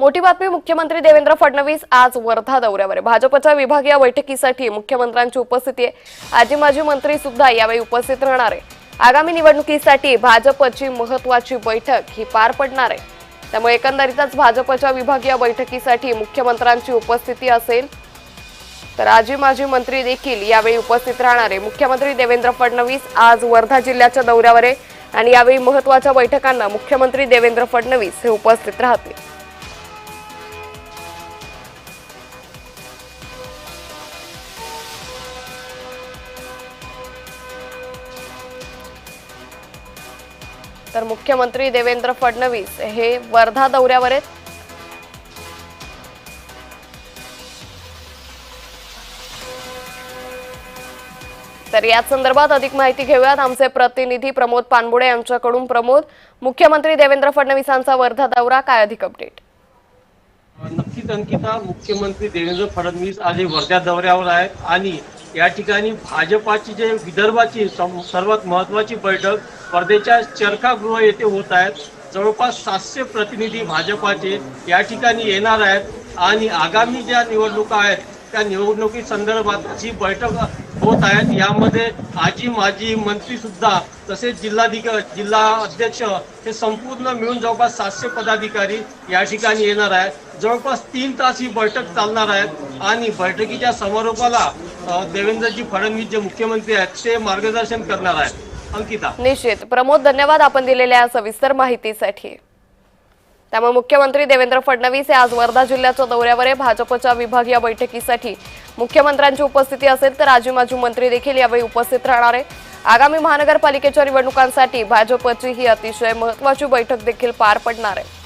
मोठी बातमी मुख्यमंत्री देवेंद्र फडणवीस आज वर्धा दौऱ्यावर आहे. भाजपच्या विभागीय बैठकीसाठी मुख्यमंत्र्यांची उपस्थिती आहे. आजी माजी मंत्री सुद्धा यावेळी उपस्थित राहणार आहे. आगामी निवडणुकीसाठी भाजपची महत्वाची बैठक ही पार पडणार आहे. त्यामुळे एकंदरीतच भाजपच्या विभागीय बैठकीसाठी मुख्यमंत्र्यांची उपस्थिती असेल तर आजी माजी मंत्री देखील यावेळी उपस्थित राहणार आहे. मुख्यमंत्री देवेंद्र फडणवीस आज वर्धा जिल्ह्याच्या दौऱ्यावर आहे आणि यावेळी महत्त्वाच्या बैठकांना मुख्यमंत्री देवेंद्र फडणवीस हे उपस्थित राहतील. तर मुख्यमंत्री देवेंद्र फडणवीस हे वर्धा दौऱ्यावर आहेत. तर याच संदर्भात अधिक माहिती घेऊयात. आमचे प्रतिनिधी प्रमोद पानबुडे यांच्याकडून. प्रमोद मुख्यमंत्री देवेंद्र फडणवीसांचा वर्धा दौरा काय अधिक अपडेट नक्कीच अंकिता मुख्यमंत्री देवेंद्र फडणवीस आज वर्धा दौऱ्यावर आहेत आणि या ठिकाणी भाजपाची जे विदर्भाची सम- सर्वात महत्वाची बैठक वर्धेच्या चरखागृह येथे होत आहेत. जवळपास सातशे प्रतिनिधी भाजपाचे या ठिकाणी येणार आहेत आणि आगामी ज्या निवडणुका आहेत त्या निवडणुकी संदर्भात जी बैठक होत आहेत यामध्ये आजी माजी मंत्री सुद्धा तसेच जिल्हाधिक जिल्हा अध्यक्ष हे संपूर्ण मिळून जवळपास सातशे पदाधिकारी या ठिकाणी येणार आहेत. जवळपास तीन तास ही बैठक चालणार आहेत आणि बैठकीच्या समारोपाला देवेंद्रजी फडणवीस जे मुख्यमंत्री आहेत ते मार्गदर्शन करणार आहेत. अंकिता. निश्चित. प्रमोद धन्यवाद आपण दिलेल्या सविस्तर माहितीसाठी. त्यामुळे मुख्यमंत्री देवेंद्र फडणवीस हे आज वर्धा जिल्ह्याच्या दौऱ्यावर आहे. भाजपच्या विभागीय बैठकीसाठी मुख्यमंत्र्यांची उपस्थिती असेल तर आजी माजी मंत्री देखील यावेळी उपस्थित राहणार आहे. आगामी महानगरपालिकेच्या निवडणुकांसाठी भाजपची ही अतिशय महत्वाची बैठक देखील पार पडणार आहे.